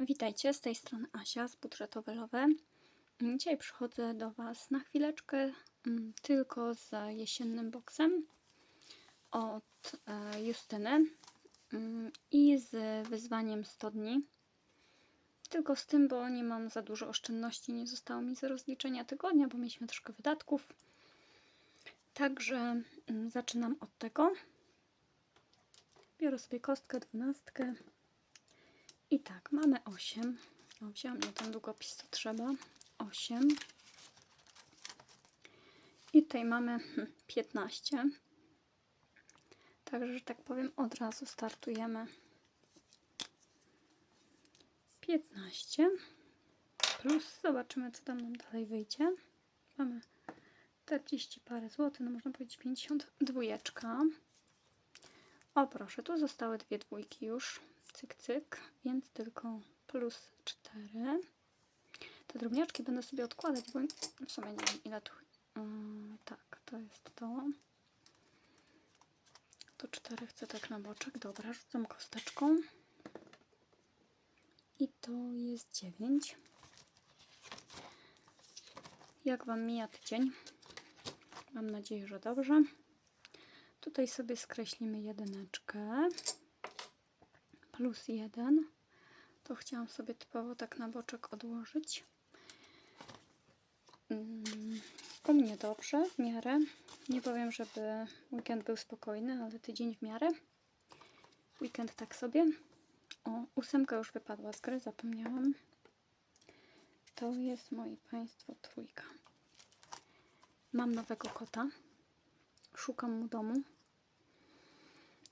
Witajcie, z tej strony Asia z Budżetowe Lowe. Dzisiaj przychodzę do Was na chwileczkę mm, tylko z jesiennym boksem od e, Justyny mm, i z wyzwaniem 100 dni. Tylko z tym, bo nie mam za dużo oszczędności, nie zostało mi z rozliczenia tygodnia, bo mieliśmy troszkę wydatków. Także mm, zaczynam od tego. Biorę sobie kostkę, dwunastkę. I tak, mamy 8. O, wziąłam nie ten długopis, to trzeba. 8. I tutaj mamy hmm, 15. Także, że tak powiem, od razu startujemy. 15. Plus zobaczymy, co tam nam dalej wyjdzie. Mamy 40 parę złotych, no można powiedzieć 50. Dwójeczka. O proszę, tu zostały dwie dwójki już. Cyk, cyk, więc tylko plus 4. Te drobniaczki będę sobie odkładać, bo w sumie nie wiem ile tu. Yy, tak, to jest to. To 4 chcę tak na boczek. Dobra, rzucam kosteczką. I to jest 9. Jak Wam mija tydzień? Mam nadzieję, że dobrze. Tutaj sobie skreślimy jedyneczkę plus 1. To chciałam sobie typowo tak na boczek odłożyć. Mm, U mnie dobrze, w miarę. Nie powiem, żeby weekend był spokojny, ale tydzień w miarę. Weekend tak sobie. O, ósemka już wypadła z gry, zapomniałam. To jest, moi Państwo, trójka. Mam nowego kota. Szukam mu domu.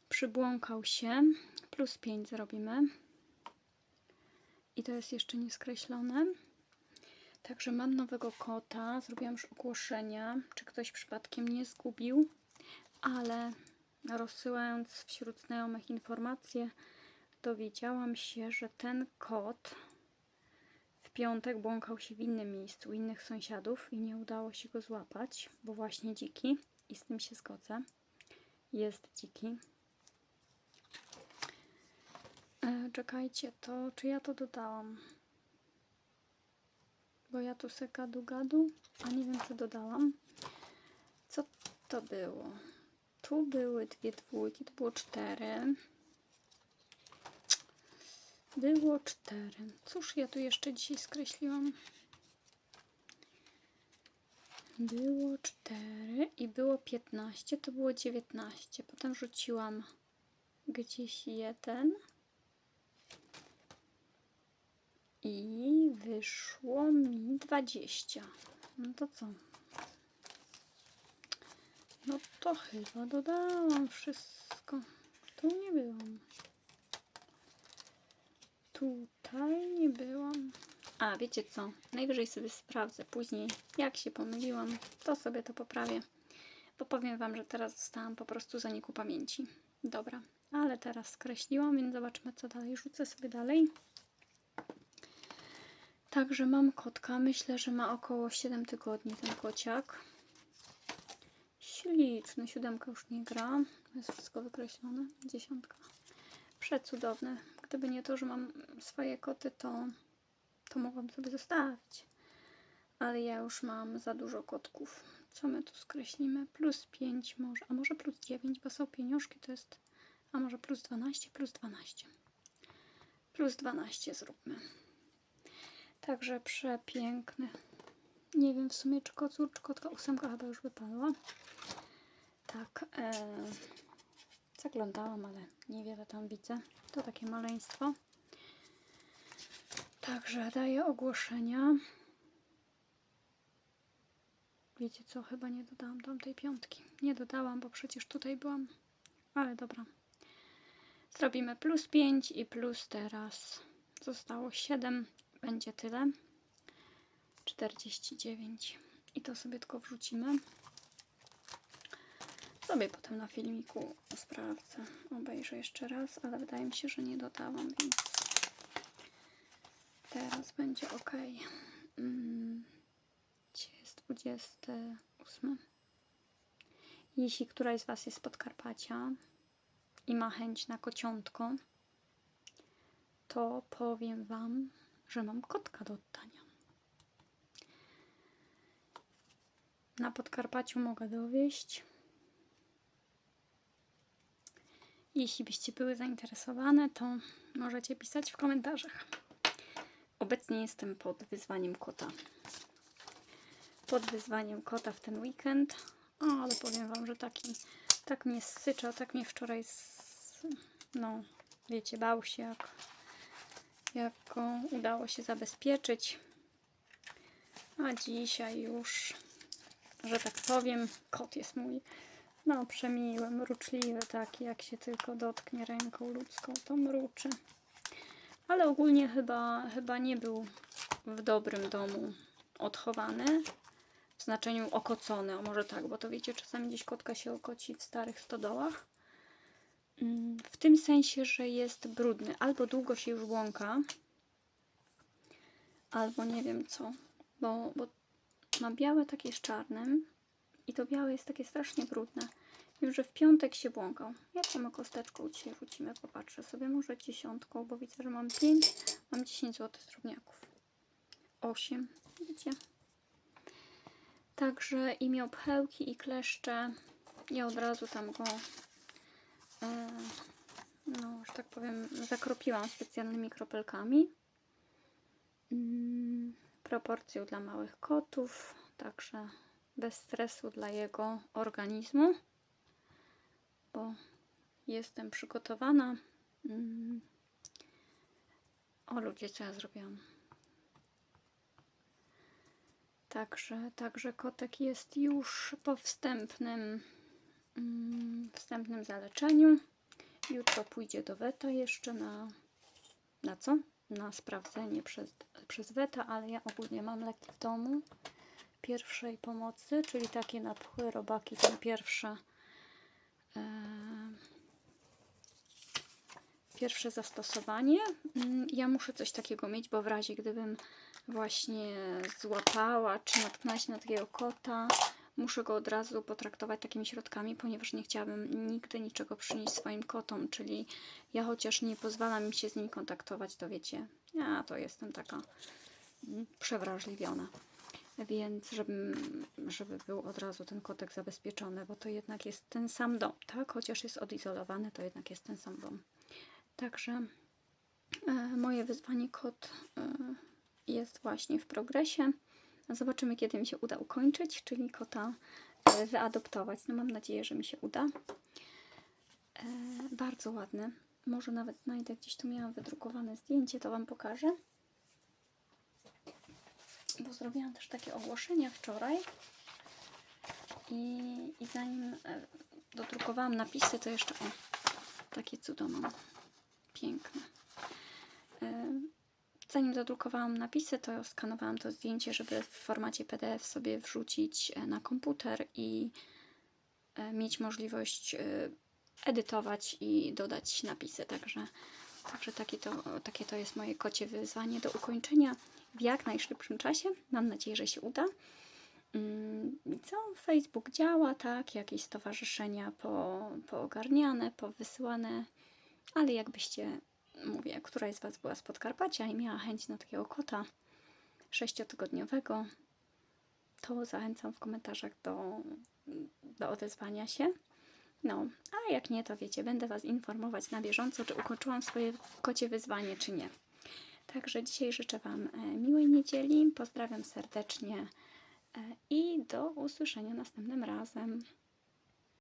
Przybłąkał się. Plus 5 zrobimy. I to jest jeszcze nieskreślone. Także mam nowego kota. Zrobiłam już ogłoszenia, czy ktoś przypadkiem nie zgubił. Ale rozsyłając wśród znajomych informacje, dowiedziałam się, że ten kot w piątek błąkał się w innym miejscu, u innych sąsiadów i nie udało się go złapać, bo właśnie dziki. I z tym się zgodzę. Jest dziki. E, czekajcie, to czy ja to dodałam? Bo ja tu se gadu a nie wiem czy dodałam. Co to było? Tu były dwie dwójki, to było cztery. Było cztery. Cóż ja tu jeszcze dzisiaj skreśliłam? Było 4 i było 15, to było 19. Potem rzuciłam gdzieś jeden. I wyszło mi 20. No to co? No to chyba dodałam wszystko. Tu nie byłam. Tutaj nie byłam. A, wiecie co? Najwyżej sobie sprawdzę później, jak się pomyliłam, to sobie to poprawię. Bo powiem Wam, że teraz zostałam po prostu zaniku pamięci. Dobra, ale teraz skreśliłam, więc zobaczmy, co dalej. Rzucę sobie dalej. Także mam kotka. Myślę, że ma około 7 tygodni ten kociak. Śliczny. Siódemka już nie gra. Jest wszystko wykreślone. Dziesiątka. Przecudowne. Gdyby nie to, że mam swoje koty, to to mogłam sobie zostawić. Ale ja już mam za dużo kotków. Co my tu skreślimy? Plus 5 może, a może plus 9, bo są pieniążki, to jest, a może plus 12, plus 12. Plus 12 zróbmy. Także przepiękny. Nie wiem w sumie, czy kocur, czy kotka. Ósemka chyba już wypadła. Tak, e, zaglądałam, ale niewiele tam widzę. To takie maleństwo. Także daję ogłoszenia. Wiecie co, chyba nie dodałam tamtej piątki. Nie dodałam, bo przecież tutaj byłam. Ale dobra. Zrobimy plus 5 i plus teraz zostało 7. Będzie tyle. 49. I to sobie tylko wrzucimy. Sobie potem na filmiku sprawdzę. Obejrzę jeszcze raz, ale wydaje mi się, że nie dodałam, więc Teraz będzie ok. Mm, dzisiaj jest 28. Jeśli któraś z Was jest z Podkarpacia i ma chęć na kociątko, to powiem Wam, że mam kotka do oddania. Na Podkarpaciu mogę dowieść. Jeśli byście były zainteresowane, to możecie pisać w komentarzach. Obecnie jestem pod wyzwaniem kota. Pod wyzwaniem kota w ten weekend. Ale powiem Wam, że taki, tak mnie syczał, tak mnie wczoraj, no, wiecie, bał się, jak, jak udało się zabezpieczyć. A dzisiaj już, że tak powiem, kot jest mój, no, przemiły, mruczliwy taki, jak się tylko dotknie ręką ludzką, to mruczy. Ale ogólnie chyba, chyba nie był w dobrym domu odchowany. W znaczeniu okocony, o może tak, bo to wiecie, czasami gdzieś kotka się okoci w starych stodołach. Mm, W tym sensie, że jest brudny. Albo długo się już błąka, albo nie wiem co, bo, bo ma białe takie z czarnym i to białe jest takie strasznie brudne. Już, że w piątek się błąkał. Jaką my kosteczką dzisiaj rzucimy? Popatrzę sobie, może dziesiątką, bo widzę, że mam 5, mam 10 zł z drobniaków. 8, widzicie? Także i miał pchełki i kleszcze. Ja od razu tam go, e, no, że tak powiem, zakropiłam specjalnymi kropelkami. Mm, proporcją dla małych kotów, także bez stresu dla jego organizmu, bo jestem przygotowana. Mm. O ludzie, co ja zrobiłam? Także, także kotek jest już po wstępnym, mm, wstępnym zaleczeniu. Jutro pójdzie do weta jeszcze na, na co? Na sprawdzenie przez, przez weta, ale ja ogólnie mam leki w domu pierwszej pomocy, czyli takie napły, robaki, ten pierwsze e, pierwsze zastosowanie. Mm, Ja muszę coś takiego mieć, bo w razie gdybym właśnie złapała czy natknęła się na takiego kota, muszę go od razu potraktować takimi środkami, ponieważ nie chciałabym nigdy niczego przynieść swoim kotom, czyli ja chociaż nie pozwalam mi się z nimi kontaktować, to wiecie, ja to jestem taka przewrażliwiona. Więc żeby, żeby był od razu ten kotek zabezpieczony, bo to jednak jest ten sam dom, tak? Chociaż jest odizolowany, to jednak jest ten sam dom. Także e, moje wyzwanie kot e, jest właśnie w progresie. Zobaczymy, kiedy mi się uda ukończyć, czyli kota e, wyadoptować. No mam nadzieję, że mi się uda. E, bardzo ładny. Może nawet znajdę gdzieś tu miałam wydrukowane zdjęcie, to Wam pokażę. Bo zrobiłam też takie ogłoszenia wczoraj. I, i zanim e, dodrukowałam napisy, to jeszcze o, takie cudo mam. Piękne. Zanim zadrukowałam napisy, to skanowałam to zdjęcie, żeby w formacie PDF sobie wrzucić e, na komputer i e, mieć możliwość e, edytować i dodać napisy. Także, także takie, to, takie to jest moje kocie wyzwanie do ukończenia w jak najszybszym czasie. Mam nadzieję, że się uda. Mm, Co? Facebook działa, tak? Jakieś stowarzyszenia po, poogarniane, powysyłane, ale jakbyście mówię, któraś z Was była z Podkarpacia i miała chęć na takiego kota sześciotygodniowego, to zachęcam w komentarzach do, do odezwania się. No, a jak nie, to wiecie, będę Was informować na bieżąco, czy ukończyłam swoje kocie wyzwanie, czy nie. Także dzisiaj życzę Wam e, miłej niedzieli, pozdrawiam serdecznie e, i do usłyszenia następnym razem.